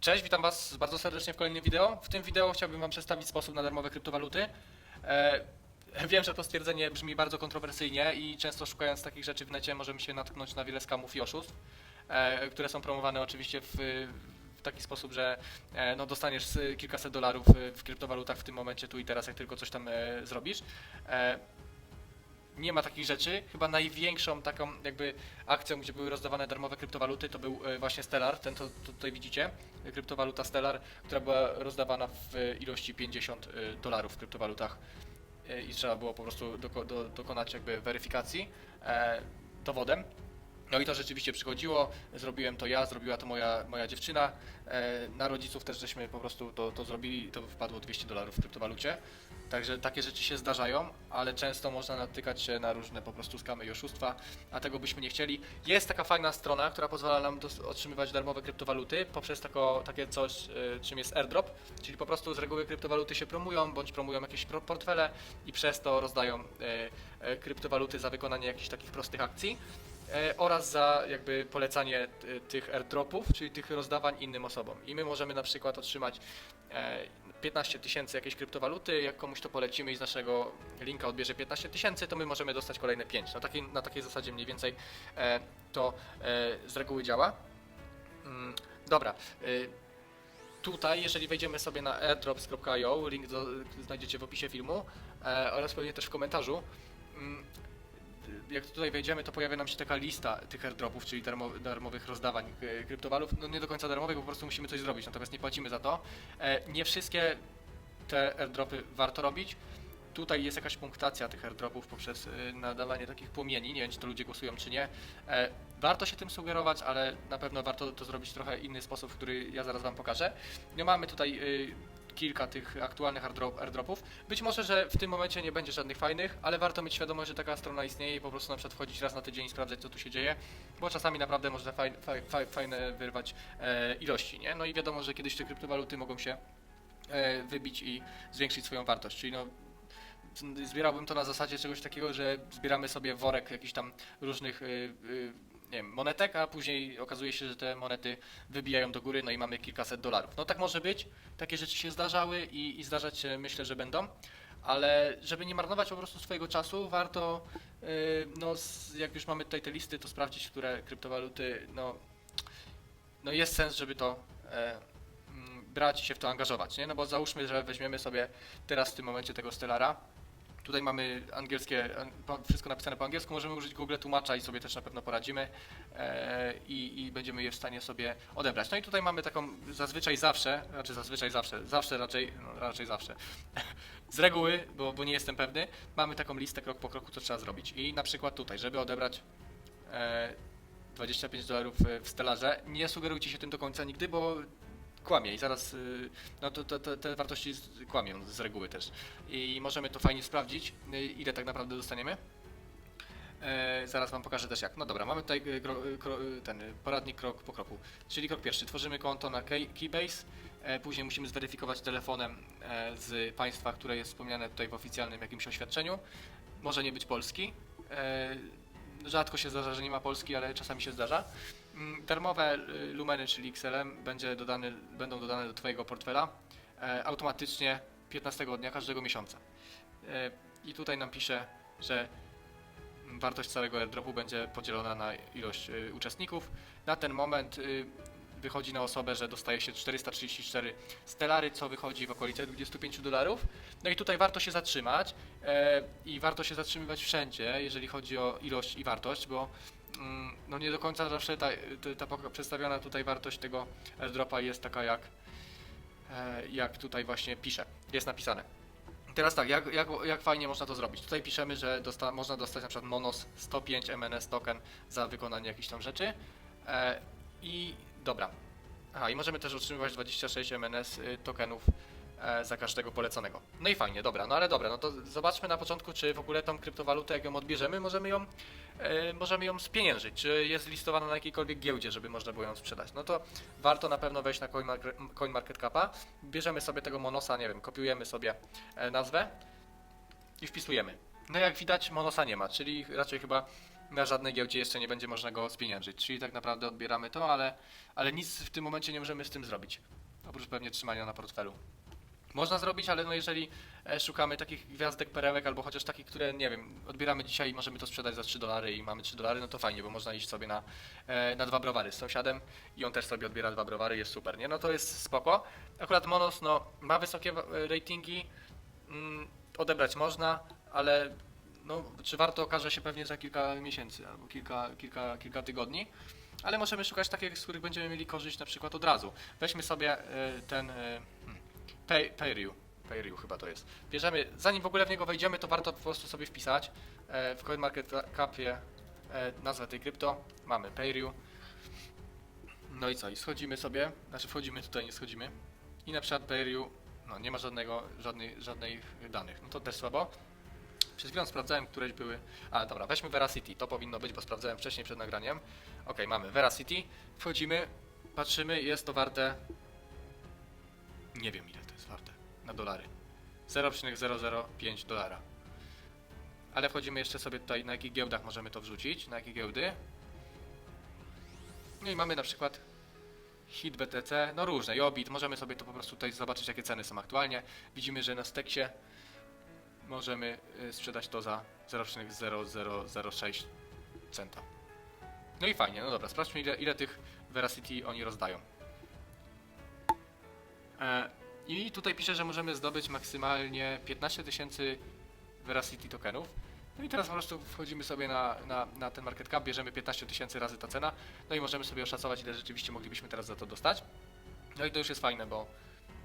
Cześć, witam Was bardzo serdecznie w kolejnym wideo. W tym wideo chciałbym Wam przedstawić sposób na darmowe kryptowaluty. E, wiem, że to stwierdzenie brzmi bardzo kontrowersyjnie i często szukając takich rzeczy w necie możemy się natknąć na wiele skamów i oszustw, e, które są promowane oczywiście w, w taki sposób, że e, no, dostaniesz kilkaset dolarów w kryptowalutach w tym momencie, tu i teraz, jak tylko coś tam zrobisz. Nie ma takich rzeczy. Chyba największą taką jakby akcją, gdzie były rozdawane darmowe kryptowaluty, to był e, właśnie Stellar, ten to, to tutaj widzicie, kryptowaluta Stellar, która była rozdawana w e, ilości 50 e, dolarów w kryptowalutach i trzeba było po prostu doko, do, dokonać jakby weryfikacji e, dowodem. No i to rzeczywiście przychodziło, zrobiłem to ja, zrobiła to moja, moja dziewczyna. E, na rodziców też żeśmy po prostu to, to zrobili, to wpadło 200 dolarów w kryptowalucie. Także takie rzeczy się zdarzają, ale często można natykać się na różne po prostu skamy i oszustwa, a tego byśmy nie chcieli. Jest taka fajna strona, która pozwala nam otrzymywać darmowe kryptowaluty poprzez tako, takie coś, y, czym jest airdrop, czyli po prostu z reguły kryptowaluty się promują, bądź promują jakieś portfele i przez to rozdają y, y, kryptowaluty za wykonanie jakichś takich prostych akcji. E, Oraz za jakby polecanie y, tych airdropów, czyli tych rozdawań innym osobom. I my możemy na przykład otrzymać e, 15 tysięcy jakiejś kryptowaluty, jak komuś to polecimy i z naszego linka odbierze 15 tysięcy, to my możemy dostać kolejne 5. Na takiej, na takiej zasadzie mniej więcej e, to e, z reguły działa. Mm, dobra. E, tutaj, jeżeli wejdziemy sobie na airdrops.io, link do, znajdziecie w opisie filmu e, oraz pewnie też w komentarzu. Mm, jak tutaj wejdziemy, to pojawia nam się taka lista tych airdropów, czyli darmo, darmowych rozdawań e, kryptowalut. No nie do końca darmowych, bo po prostu musimy coś zrobić, natomiast nie płacimy za to. E, nie wszystkie te airdropy warto robić. Tutaj jest jakaś punktacja tych airdropów poprzez e, nadawanie takich płomieni. Nie wiem, czy to ludzie głosują, czy nie. Warto się tym sugerować, ale na pewno warto to zrobić w trochę inny sposób, który ja zaraz Wam pokażę. No mamy tutaj kilka tych aktualnych airdrop, airdropów. Być może, że w tym momencie nie będzie żadnych fajnych, ale warto mieć świadomość, że taka strona istnieje i po prostu na przykład wchodzić raz na tydzień i sprawdzać, co tu się dzieje, bo czasami naprawdę można faj, faj, faj, fajne wyrwać e, ilości, nie? No i wiadomo, że kiedyś te kryptowaluty mogą się e, wybić i zwiększyć swoją wartość, czyli no zbierałbym to na zasadzie czegoś takiego, że zbieramy sobie worek jakichś tam różnych y, y, nie wiem, monetek, a później okazuje się, że te monety wybijają do góry, no i mamy kilkaset dolarów. No tak może być, takie rzeczy się zdarzały i, i zdarzać się myślę, że będą, ale żeby nie marnować po prostu swojego czasu, warto, y, no jak już mamy tutaj te listy, to sprawdzić, które kryptowaluty, no, no jest sens, żeby to mm, brać i się w to angażować, nie? No bo załóżmy, że weźmiemy sobie teraz w tym momencie tego Stellara, Tutaj mamy angielskie, wszystko napisane po angielsku, możemy użyć Google tłumacza i sobie też na pewno poradzimy e, i, i będziemy je w stanie sobie odebrać. No i tutaj mamy taką zazwyczaj zawsze, znaczy zazwyczaj zawsze, zawsze raczej, no raczej zawsze, z reguły, bo, bo nie jestem pewny, mamy taką listę krok po kroku, co trzeba zrobić. I na przykład tutaj, żeby odebrać e, 25 dolarów e, w Stellarze, nie sugerujcie się tym do końca nigdy, bo kłamie i zaraz, y, no to, to, te wartości kłamią z reguły też. I możemy to fajnie sprawdzić, y, ile tak naprawdę dostaniemy. E, zaraz Wam pokażę też jak. No dobra, mamy tutaj y, gro, y, ten poradnik krok po kroku. Czyli krok pierwszy, tworzymy konto na Key- Keybase, e, później musimy zweryfikować telefonem e, z państwa, które jest wspomniane tutaj w oficjalnym jakimś oświadczeniu. Może nie być Polski. E, rzadko się zdarza, że nie ma Polski, ale czasami się zdarza. Mm, Darmowe y, lumeny, czyli XLM, będzie dodany, będą dodane do Twojego portfela e, automatycznie 15 dnia każdego miesiąca. E, I tutaj nam pisze, że wartość całego airdropu będzie podzielona na ilość y, uczestników. Na ten moment y, wychodzi na osobę, że dostaje się 434 stelary, co wychodzi w okolice 25 dolarów. No i tutaj warto się zatrzymać e, i warto się zatrzymywać wszędzie, jeżeli chodzi o ilość i wartość, bo no nie do końca zawsze ta, ta, przedstawiona tutaj wartość tego airdropa jest taka jak, e, jak tutaj właśnie pisze, jest napisane. Teraz tak, jak, jak, jak fajnie można to zrobić? Tutaj piszemy, że dosta, można dostać na przykład Monos 105 MNS token za wykonanie jakichś tam rzeczy e, i dobra. Aha, i możemy też otrzymywać 26 MNS y, tokenów e, za każdego poleconego. No i fajnie, dobra, no ale dobra, no to zobaczmy na początku, czy w ogóle tą kryptowalutę, jak ją odbierzemy, możemy ją, możemy ją spieniężyć, czy jest listowana na jakiejkolwiek giełdzie, żeby można było ją sprzedać. No to warto na pewno wejść na CoinMarket- CoinMarketCapa, bierzemy sobie tego Monosa, nie wiem, kopiujemy sobie e, nazwę i wpisujemy. No jak widać Monosa nie ma, czyli raczej chyba na żadnej giełdzie jeszcze nie będzie można go spieniężyć. Czyli tak naprawdę odbieramy to, ale, ale nic w tym momencie nie możemy z tym zrobić. Oprócz pewnie trzymania na portfelu. Można zrobić, ale no jeżeli e, szukamy takich gwiazdek, perełek albo chociaż takich, które nie wiem, odbieramy dzisiaj i możemy to sprzedać za 3 dolary i mamy 3 dolary, no to fajnie, bo można iść sobie na, e, na dwa browary z sąsiadem i on też sobie odbiera dwa browary, jest super, nie? No to jest spoko. Akurat Monos, no, ma wysokie e, ratingi, mm, odebrać można, ale no, czy warto okaże się pewnie za kilka miesięcy albo kilka, kilka, kilka tygodni. Ale możemy szukać takich, z których będziemy mieli korzyść na przykład od razu. Weźmy sobie ten pay, Payriu. Chyba to jest. Bierzemy, zanim w ogóle w niego wejdziemy, to warto po prostu sobie wpisać e, w CoinMarketCapie e, nazwę tej krypto. Mamy Payriu. No i co? I schodzimy sobie, znaczy wchodzimy tutaj, nie schodzimy. I na przykład Payriu, no nie ma żadnego, żadnej, żadnych danych. No to też słabo. Przed chwilą sprawdzałem, któreś były. A dobra, weźmy Veracity. To powinno być, bo sprawdzałem wcześniej przed nagraniem. Ok, mamy Veracity. Wchodzimy, patrzymy, jest to warte. Nie wiem ile to jest warte na dolary. 0,005 dolara. Ale wchodzimy jeszcze sobie tutaj, na jakich giełdach możemy to wrzucić, na jakie giełdy. No i mamy na przykład hit BTC, no różne, Jobit, możemy sobie to po prostu tutaj zobaczyć jakie ceny są aktualnie. Widzimy, że na steksie możemy y, sprzedać to za 0,0006 centa. No i fajnie, no dobra, sprawdźmy ile, ile tych Veracity oni rozdają. E, I tutaj pisze, że możemy zdobyć maksymalnie 15 tysięcy Veracity tokenów. No i teraz po prostu wchodzimy sobie na, na, na ten market cap, bierzemy 15 tysięcy razy ta cena, no i możemy sobie oszacować, ile rzeczywiście moglibyśmy teraz za to dostać. No i to już jest fajne, bo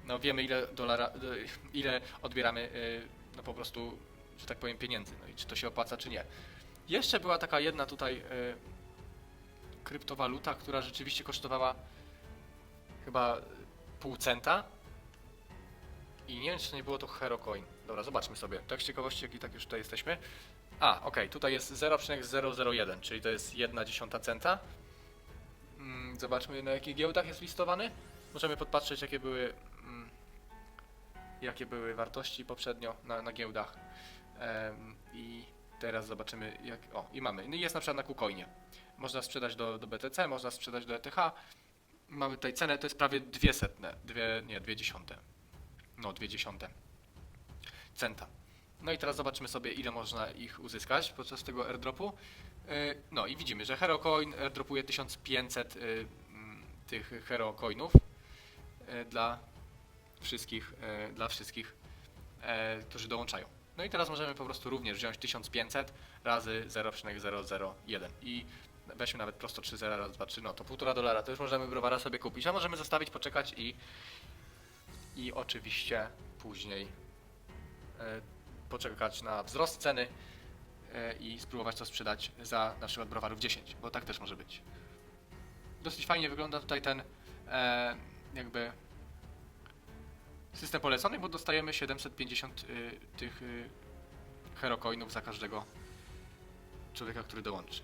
no wiemy ile dolara, y, ile odbieramy y, no po prostu, że tak powiem, pieniędzy, no i czy to się opłaca, czy nie. Jeszcze była taka jedna tutaj kryptowaluta, która rzeczywiście kosztowała chyba pół centa i nie wiem, czy nie było to HeroCoin. Dobra, zobaczmy sobie. Tak z ciekawości, jak i tak już tutaj jesteśmy. A, okej, tutaj jest 0,001, czyli to jest 1 dziesiąta centa. Mm, Zobaczmy, na jakich giełdach jest listowany. Możemy podpatrzeć, jakie były, mm, jakie były wartości poprzednio na, na giełdach. I teraz zobaczymy, jak. O, i mamy. No jest na przykład na KuCoinie. Można sprzedać do, do BTC, można sprzedać do ETH. Mamy tutaj cenę, to jest prawie dwie setne, dwie, nie, dwie dziesiąte. No, dwie dziesiąte centa. No i teraz zobaczymy sobie, ile można ich uzyskać podczas tego airdropu. Yy, No i widzimy, że HeroCoin airdropuje 1500 yy, mm, tych HeroCoinów yy, dla wszystkich, dla wszystkich, yy, którzy dołączają. No i teraz możemy po prostu również wziąć 1500 razy 0,001 i weźmy nawet prosto 3 zera, raz, 2, 3, no to 1,5 dolara, to już możemy browara sobie kupić, a możemy zostawić, poczekać i, i oczywiście później e, poczekać na wzrost ceny e, i spróbować to sprzedać za na przykład browarów 10, bo tak też może być. Dosyć fajnie wygląda tutaj ten e, jakby system polecony, bo dostajemy 750 y, tych y, herocoinów za każdego człowieka, który dołączy.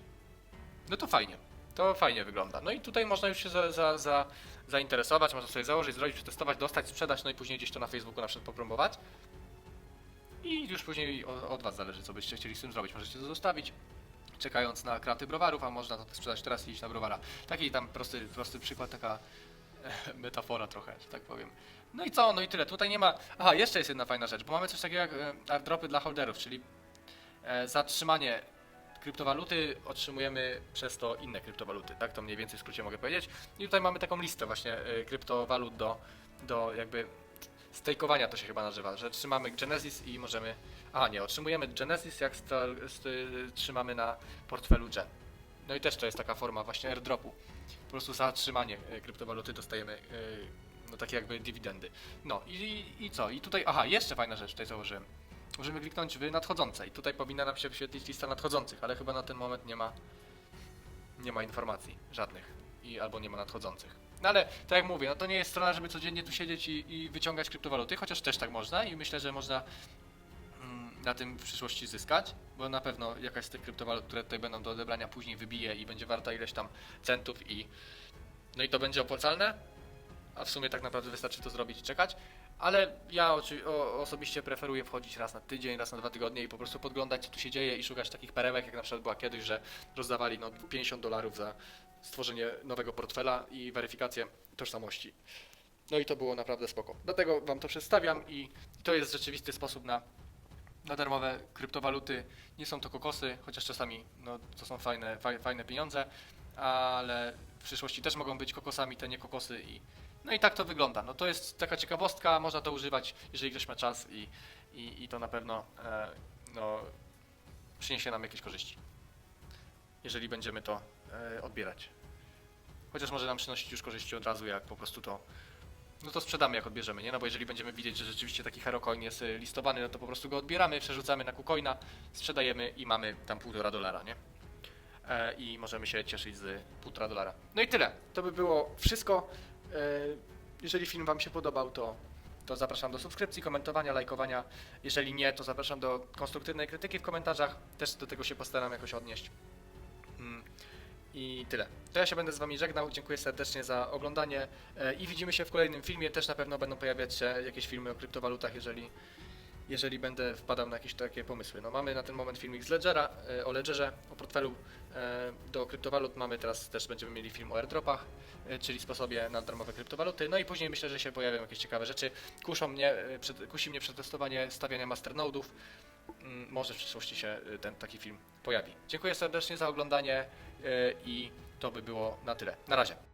No to fajnie. To fajnie wygląda. No i tutaj można już się za, za, za, zainteresować, można sobie założyć, zrobić, przetestować, dostać, sprzedać, no i później gdzieś to na Facebooku na przykład popromować. I już później od Was zależy, co byście chcieli z tym zrobić. Możecie to zostawić, czekając na kraty browarów, a można to sprzedać teraz i iść na browara. Taki tam prosty, prosty przykład, taka metafora trochę, że tak powiem. No i co? No i tyle. Tutaj nie ma... Aha, jeszcze jest jedna fajna rzecz, bo mamy coś takiego jak e, airdropy dla holderów, czyli e, zatrzymanie kryptowaluty otrzymujemy przez to inne kryptowaluty, tak? To mniej więcej w skrócie mogę powiedzieć. I tutaj mamy taką listę właśnie y, kryptowalut do, do jakby stakeowania to się chyba nazywa, że trzymamy Genesis i możemy... Aha, nie, otrzymujemy Genesis jak trzymamy na portfelu Gen. No i też to jest taka forma właśnie airdropu. Po prostu za trzymanie y, kryptowaluty dostajemy y, no takie jakby dywidendy. No i, i co? I tutaj, aha, jeszcze fajna rzecz tutaj założyłem. Możemy kliknąć w nadchodzące i tutaj powinna nam się wyświetlić lista nadchodzących, ale chyba na ten moment nie ma nie ma informacji żadnych i albo nie ma nadchodzących. No ale tak jak mówię, no to nie jest strona, żeby codziennie tu siedzieć i, i wyciągać kryptowaluty, chociaż też tak można i myślę, że można mm, na tym w przyszłości zyskać, bo na pewno jakaś z tych kryptowalut, które tutaj będą do odebrania później wybije i będzie warta ileś tam centów i no i to będzie opłacalne, a w sumie tak naprawdę wystarczy to zrobić i czekać. Ale ja osobiście preferuję wchodzić raz na tydzień, raz na dwa tygodnie i po prostu podglądać, co tu się dzieje i szukać takich perełek, jak na przykład była kiedyś, że rozdawali no, 50 dolarów za stworzenie nowego portfela i weryfikację tożsamości. No i to było naprawdę spoko. Dlatego Wam to przedstawiam i to jest rzeczywisty sposób na, na darmowe kryptowaluty. Nie są to kokosy, chociaż czasami no, to są fajne, faj, fajne pieniądze, ale w przyszłości też mogą być kokosami, te nie kokosy i no i tak to wygląda. No to jest taka ciekawostka, można to używać, jeżeli ktoś ma czas i, i, i to na pewno e, no, przyniesie nam jakieś korzyści, jeżeli będziemy to e, odbierać. Chociaż może nam przynosić już korzyści od razu, jak po prostu to no to sprzedamy jak odbierzemy, nie? No bo jeżeli będziemy widzieć, że rzeczywiście taki herocoin jest y, listowany, no to po prostu go odbieramy, przerzucamy na KuCoina, sprzedajemy i mamy tam półtora dolara, nie? E, I możemy się cieszyć z półtora dolara. No i tyle. To by było wszystko. E, jeżeli film Wam się podobał, to, to zapraszam do subskrypcji, komentowania, lajkowania. Jeżeli nie, to zapraszam do konstruktywnej krytyki w komentarzach. Też do tego się postaram jakoś odnieść. Mm. I tyle. To ja się będę z Wami żegnał. Dziękuję serdecznie za oglądanie e, i widzimy się w kolejnym filmie. Też na pewno będą pojawiać się jakieś filmy o kryptowalutach, jeżeli, jeżeli będę wpadał na jakieś takie pomysły. No mamy na ten moment filmik z Ledgera, e, o Ledgerze, o portfelu e, do kryptowalut. Mamy teraz też będziemy mieli film o airdropach, e, czyli sposobie na darmowe kryptowaluty. No i później myślę, że się pojawią jakieś ciekawe rzeczy. Kuszą mnie, kusi mnie przetestowanie stawiania masternodów. Mm, Może w przyszłości się ten taki film pojawi. Dziękuję serdecznie za oglądanie i to by było na tyle. Na razie.